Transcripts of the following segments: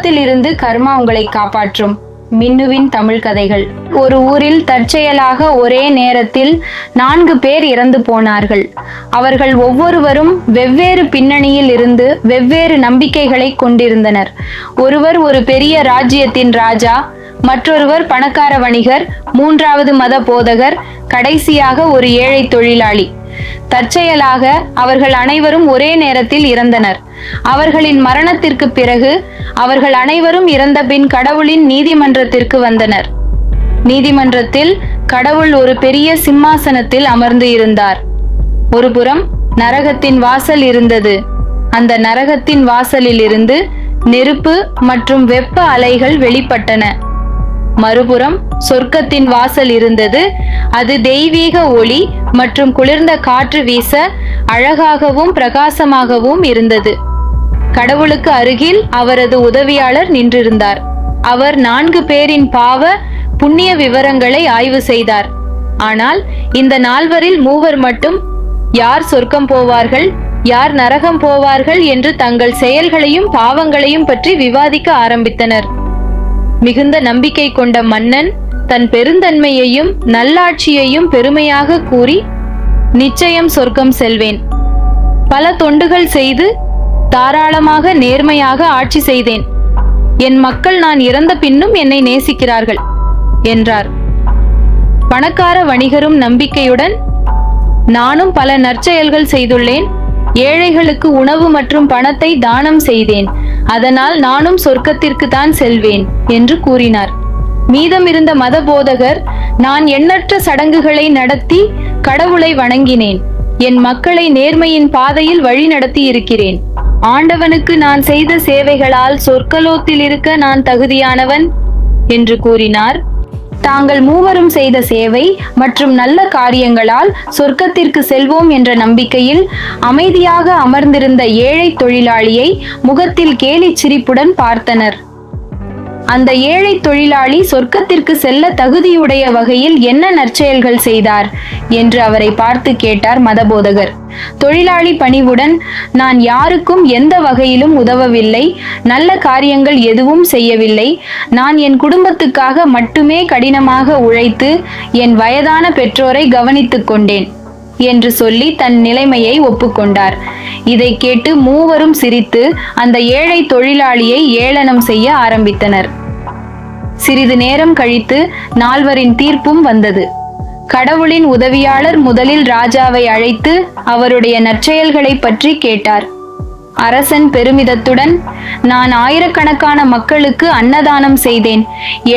ஆபத்திலிருந்து கர்மா உங்களை காப்பாற்றும். மின்னுவின் தமிழ் கதைகள். ஒரு ஊரில் தற்செயலாக ஒரே நேரத்தில் நான்கு பேர் இறந்து போனார்கள். அவர்கள் ஒவ்வொருவரும் வெவ்வேறு பின்னணியில் இருந்து வெவ்வேறு நம்பிக்கைகளை கொண்டிருந்தனர். ஒருவர் ஒரு பெரிய ராஜ்யத்தின் ராஜா மற்றொருவர் பணக்கார வணிகர் மூன்றாவது மத போதகர் கடைசியாக ஒரு ஏழை தொழிலாளி. தற்செயலாக அவர்கள் அனைவரும் ஒரே நேரத்தில் இறந்தனர். அவர்களின் மரணத்திற்கு பிறகு அவர்கள் அனைவரும் இறந்த பின் கடவுளின் நீதிமன்றத்திற்கு வந்தனர். நீதிமன்றத்தில் கடவுள் ஒரு பெரிய சிம்மாசனத்தில் அமர்ந்து இருந்தார். ஒருபுறம் நரகத்தின் வாசல் இருந்தது. அந்த நரகத்தின் வாசலில் இருந்து நெருப்பு மற்றும் வெப்ப அலைகள் வெளிப்பட்டன. மறுபுறம் சொர்க்கத்தின் வாசல் இருந்தது. அது தெய்வீக ஒளி மற்றும் குளிர்ந்த காற்று வீச அழகாகவும் பிரகாசமாகவும் இருந்தது. கடவுளுக்கு அருகில் அவரது உதவியாளர் நின்றிருந்தார். அவர் நான்கு பேரின் பாவ புண்ணிய விவரங்களை ஆய்வு செய்தார். ஆனால் இந்த நால்வரில் மூவர் மட்டும் யார் சொர்க்கம் போவார்கள் யார் நரகம் போவார்கள் என்று தங்கள் செயல்களையும் பாவங்களையும் பற்றி விவாதிக்க ஆரம்பித்தனர். மிகுந்த நம்பிக்கை கொண்ட மன்னன் தன் பெருந்தன்மையையும் நல்லாட்சியையும் பெருமையாக கூறி நிச்சயம் சொர்க்கம் செல்வேன். பல தொண்டுகள் செய்து தாராளமாக நேர்மையாக ஆட்சி செய்தேன். என் மக்கள் நான் இறந்த பின்னும் என்னை நேசிக்கிறார்கள் என்றார். பணக்கார வணிகரும் நம்பிக்கையுடன் நானும் பல நற்செயல்கள் செய்துள்ளேன். ஏழைகளுக்கு உணவு மற்றும் பணத்தை தானம் செய்தேன். அதனால் நானும் சொர்க்கத்திற்கு தான் செல்வேன் என்று கூறினார். மீதமிருந்த மத போதகர் நான் எண்ணற்ற சடங்குகளை நடத்தி கடவுளை வணங்கினேன். என் மக்களை நேர்மையின் பாதையில் வழி நடத்தி இருக்கிறேன் ஆண்டவனுக்கு நான் செய்த சேவைகளால் சொர்க்கலோத்தில் இருக்க நான் தகுதியானவன் என்று கூறினார். தாங்கள் மூவரும் செய்த சேவை மற்றும் நல்ல காரியங்களால் சொர்க்கத்திற்கு செல்வோம் என்ற நம்பிக்கையில் அமைதியாக அமர்ந்திருந்த ஏழை தொழிலாளியை முகத்தில் கேலிச் சிரிப்புடன் பார்த்தனர். அந்த ஏழை தொழிலாளி சொர்க்கத்திற்கு செல்ல தகுதியுடைய வகையில் என்ன நற்செயல்கள் செய்தார் என்று அவரை பார்த்து கேட்டார் மதபோதகர். தொழிலாளி பணிவுடன் நான் யாருக்கும் எந்த வகையிலும் உதவவில்லை நல்ல காரியங்கள் எதுவும் செய்யவில்லை. நான் என் குடும்பத்துக்காக மட்டுமே கடினமாக உழைத்து என் வயதான பெற்றோரை கவனித்துக் கொண்டேன் என்று சொல்லி தன் நிலைமையை ஒப்புக்கொண்டார். இதை கேட்டு மூவரும் சிரித்து அந்த ஏழை தொழிலாளியை ஏளனம் செய்ய ஆரம்பித்தனர். சிறிது நேரம் கழித்து நால்வரின் தீர்ப்பும் வந்தது. கடவுளின் உதவியாளர் முதலில் ராஜாவை அழைத்து அவருடைய நற்செயல்களை பற்றி கேட்டார். அரசன் பெருமிதத்துடன் நான் ஆயிரக்கணக்கான மக்களுக்கு அன்னதானம் செய்தேன்.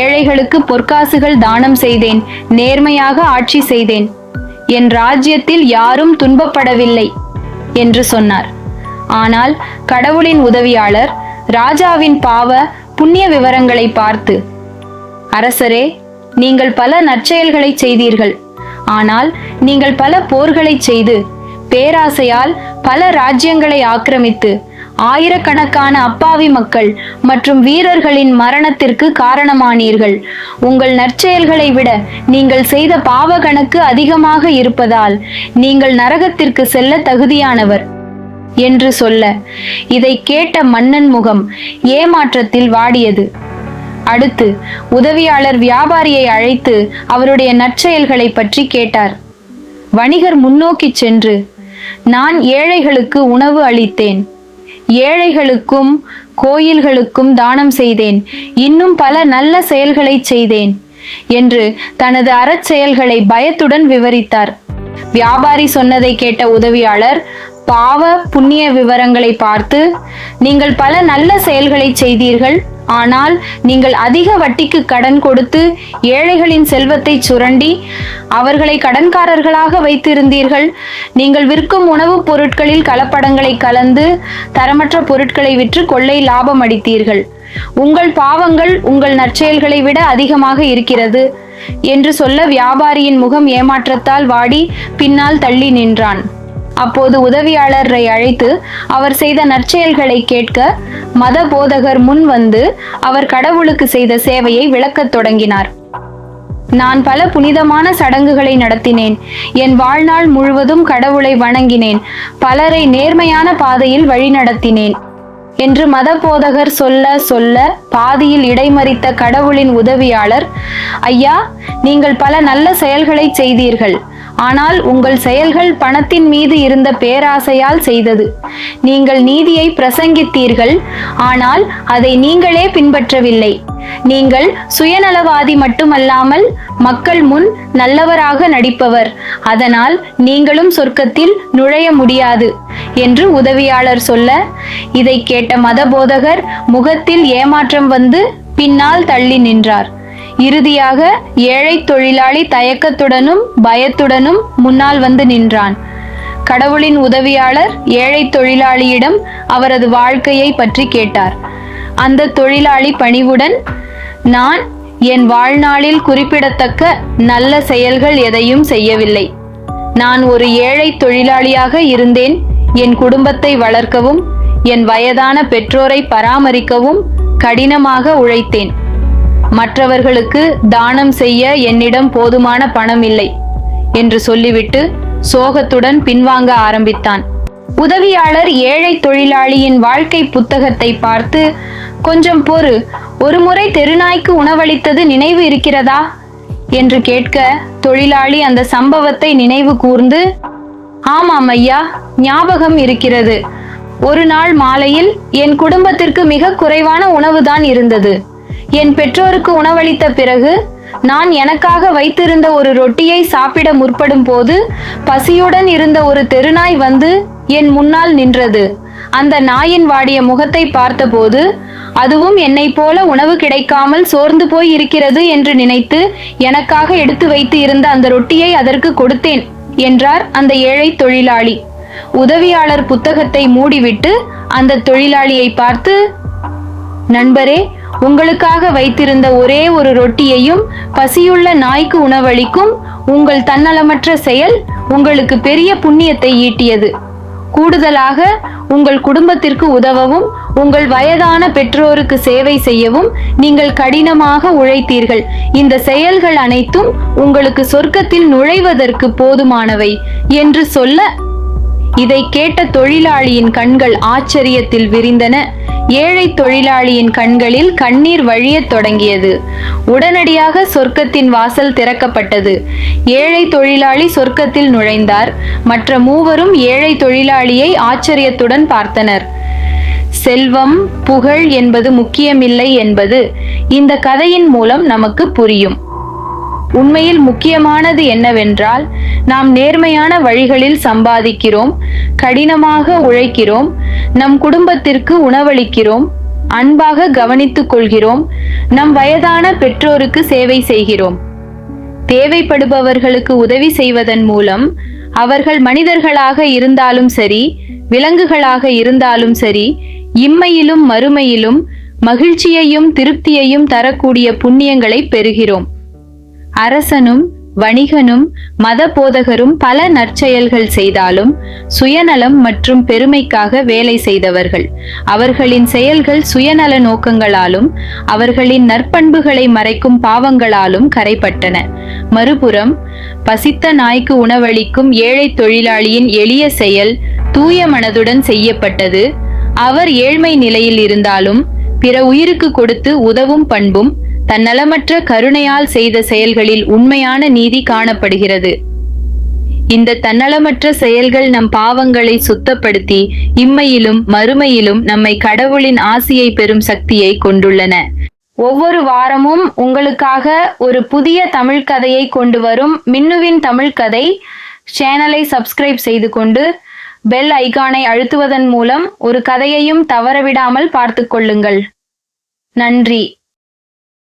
ஏழைகளுக்கு பொற்காசுகள் தானம் செய்தேன். நேர்மையாக ஆட்சி செய்தேன். என் ராஜ்யத்தில் யாரும் துன்பப்படவில்லை என்று சொன்னார். ஆனால் கடவுளின் உதவியாளர் ராஜாவின் பாவ புண்ணிய விவரங்களை பார்த்து அரசரே நீங்கள் பல நற்செயல்களை செய்தீர்கள். ஆனால் நீங்கள் பல போர்களை செய்து பேராசையால் பல ராஜ்யங்களை ஆக்கிரமித்து ஆயிரக்கணக்கான அப்பாவி மக்கள் மற்றும் வீரர்களின் மரணத்திற்கு காரணமானீர்கள். உங்கள் நற்செயல்களை விட நீங்கள் செய்த பாவ கணக்கு அதிகமாக இருப்பதால் நீங்கள் நரகத்திற்கு செல்ல தகுதியானவர் என்று சொல்ல இதை கேட்ட மன்னன் முகம் ஏமாற்றத்தில் வாடியது. அடுத்து உதவியாளர் வியாபாரியை அழைத்து அவருடைய நற்செயல்களை பற்றி கேட்டார். வணிகர் முன்னோக்கி சென்று நான் ஏழைகளுக்கு உணவு அளித்தேன். ஏழைகளுக்கும் கோயில்களுக்கும் தானம் செய்தேன். இன்னும் பல நல்ல செயல்களை செய்தேன் என்று தனது அறச்செயல்களை பயத்துடன் விவரித்தார். வியாபாரி சொன்னதை கேட்ட உதவியாளர் பாவ புண்ணிய விவரங்களை பார்த்து நீங்கள் பல நல்ல செயல்களை செய்தீர்கள். ஆனால் நீங்கள் அதிக வட்டிக்கு கடன் கொடுத்து ஏழைகளின் செல்வத்தை சுரண்டி அவர்களை கடன்காரர்களாக வைத்திருந்தீர்கள். நீங்கள் விற்கும் உணவுப் பொருட்களில் கலப்படங்களை கலந்து தரமற்ற பொருட்களை விற்று கொள்ளை லாபம் அடித்தீர்கள். உங்கள் பாவங்கள் உங்கள் நற்செயல்களை விட அதிகமாக இருக்கிறது என்று சொல்ல வியாபாரியின் முகம் ஏமாற்றத்தால் வாடி பின்னால் தள்ளி நின்றான். அப்போது உதவியாளரை அழைத்து அவர் செய்த நற்செயல்களை கேட்க மத போதகர் முன் வந்து அவர் கடவுளுக்கு செய்த சேவையை விளக்கத் தொடங்கினார். நான் பல புனிதமான சடங்குகளை நடத்தினேன். என் வாழ்நாள் முழுவதும் கடவுளை வணங்கினேன். பலரை நேர்மையான பாதையில் வழிநடத்தினேன் என்று மதபோதகர் சொல்ல சொல்ல பாதியில் இடைமறித்த கடவுளின் உதவியாளர் ஐயா நீங்கள் பல நல்ல செயல்களை செய்தீர்கள். ஆனால் உங்கள் செயல்கள் பணத்தின் மீது இருந்த பேராசையால் செய்தது. நீங்கள் நீதியை பிரசங்கித்தீர்கள் ஆனால் அதை நீங்களே பின்பற்றவில்லை. நீங்கள் சுயநலவாதி மட்டுமல்லாமல் மக்கள் முன் நல்லவராக நடிப்பவர். அதனால் நீங்களும் சொர்க்கத்தில் நுழைய முடியாது என்று உதவியாளர் சொல்ல இதை கேட்ட மதபோதகர் முகத்தில் ஏமாற்றம் வந்து பின்னால் தள்ளி நின்றார். இறுதியாக ஏழை தொழிலாளி தயக்கத்துடனும் பயத்துடனும் முன்னால் வந்து நின்றான். கடவுளின் உதவியாளர் ஏழை தொழிலாளியிடம் அவரது வாழ்க்கையை பற்றி கேட்டார். அந்த தொழிலாளி பணிவுடன் நான் என் வாழ்நாளில் குறிப்பிடத்தக்க நல்ல செயல்கள் எதையும் செய்யவில்லை. நான் ஒரு ஏழை தொழிலாளியாக இருந்தேன். என் குடும்பத்தை வளர்க்கவும் என் வயதான பெற்றோரை பராமரிக்கவும் கடினமாக உழைத்தேன். மற்றவர்களுக்கு தானம் செய்ய என்னிடம் போதுமான பணம் இல்லை என்று சொல்லிவிட்டு சோகத்துடன் பின்வாங்க ஆரம்பித்தான். உதவியாளர் ஏழை தொழிலாளியின் வாழ்க்கை புத்தகத்தை பார்த்து கொஞ்சம் பொறு ஒருமுறை தெருநாய்க்கு உணவளித்தது நினைவு இருக்கிறதா? என்று கேட்க தொழிலாளி அந்த சம்பவத்தை நினைவு கூர்ந்து ஆமாம் ஐயா ஞாபகம் இருக்கிறது. ஒரு நாள் மாலையில் என் குடும்பத்திற்கு மிக குறைவான உணவுதான் இருந்தது. என் பெற்றோருக்கு உணவளித்த பிறகு நான் எனக்காக வைத்திருந்த ஒரு ரொட்டியை சாப்பிட முற்படும் போது பசியுடன் இருந்த ஒரு தெருநாய் வந்து என் முன்னால் நின்றது. அந்த நாயின் வாடிய முகத்தை பார்த்தபோது அதுவும் என்னைப் போல உணவு கிடைக்காமல் சோர்ந்து போய் இருக்கிறது என்று நினைத்து எனக்காக எடுத்து வைத்து இருந்த அந்த ரொட்டியை அதற்கு கொடுத்தேன் என்றார் அந்த ஏழை தொழிலாளி. உதவியாளர் புத்தகத்தை மூடிவிட்டு அந்த தொழிலாளியை பார்த்து நண்பரே உங்களுக்காக வைத்திருந்த ஒரே ஒரு ரொட்டியையும் பசியுள்ள நாய்க்கு உணவளிக்கும் உங்கள் தன்னலமற்ற செயல் உங்களுக்கு பெரிய புண்ணியத்தை ஈட்டியது. கூடுதலாக உங்கள் குடும்பத்திற்கு உதவவும் உங்கள் வயதான பெற்றோருக்கு சேவை செய்யவும் நீங்கள் கடினமாக உழைத்தீர்கள். இந்த செயல்கள் அனைத்தும் உங்களுக்கு சொர்க்கத்தில் நுழைவதற்கு போதுமானவை என்று சொல்ல இதை கேட்ட தொழிலாளியின் கண்கள் ஆச்சரியத்தில் விரிந்தன. ஏழை தொழிலாளியின் கண்களில் கண்ணீர் வழியத் தொடங்கியது. உடனடியாக சொர்க்கத்தின் வாசல் திறக்கப்பட்டது. ஏழை தொழிலாளி சொர்க்கத்தில் நுழைந்தார். மற்ற மூவரும் ஏழை தொழிலாளியை ஆச்சரியத்துடன் பார்த்தனர். செல்வம் புகழ் என்பது முக்கியமில்லை என்பது இந்த கதையின் மூலம் நமக்கு புரியும். உண்மையில் முக்கியமானது என்னவென்றால் நாம் நேர்மையான வழிகளில் சம்பாதிக்கிறோம் கடினமாக உழைக்கிறோம் நம் குடும்பத்திற்கு உணவளிக்கிறோம் அன்பாக கவனித்துக் கொள்கிறோம் நம் வயதான பெற்றோருக்கு சேவை செய்கிறோம். தேவைப்படுபவர்களுக்கு உதவி செய்வதன் மூலம் அவர்கள் மனிதர்களாக இருந்தாலும் சரி விலங்குகளாக இருந்தாலும் சரி இம்மையிலும் மறுமையிலும் மகிழ்ச்சியையும் திருப்தியையும் தரக்கூடிய புண்ணியங்களை பெறுகிறோம். அரசனும் வணிகனும் மத போதகரும் பல நற்செயல்கள் செய்தாலும் சுயநலம் மற்றும் பெருமைக்காக வேலை செய்தவர்கள். அவர்களின் செயல்கள் சுயநல நோக்கங்களாலும் அவர்களின் நற்பண்புகளை மறைக்கும் பாவங்களாலும் கரைப்பட்டன. மறுபுறம் பசித்த நாய்க்கு உணவளிக்கும் ஏழை தொழிலாளியின் எளிய செயல் தூய மனதுடன் செய்யப்பட்டது. அவர் ஏழ்மை நிலையில் இருந்தாலும் பிற உயிருக்கு கொடுத்து உதவும் பண்பும் தன்னலமற்ற கருணையால் செய்த செயல்களில் உண்மையான நீதி காணப்படுகிறது. இந்த தன்னலமற்ற செயல்கள் நம் பாவங்களை சுத்தப்படுத்தி இம்மையிலும் மறுமையிலும் நம்மை கடவுளின் ஆசியை பெறும் சக்தியை கொண்டுள்ளன. ஒவ்வொரு வாரமும் உங்களுக்காக ஒரு புதிய தமிழ் கதையை கொண்டு வரும் மின்னுவின் தமிழ் கதை சேனலை சப்ஸ்கிரைப் செய்து கொண்டு பெல் ஐகானை அழுத்துவதன் மூலம் ஒரு கதையையும் தவறவிடாமல் பார்த்து கொள்ளுங்கள். நன்றி.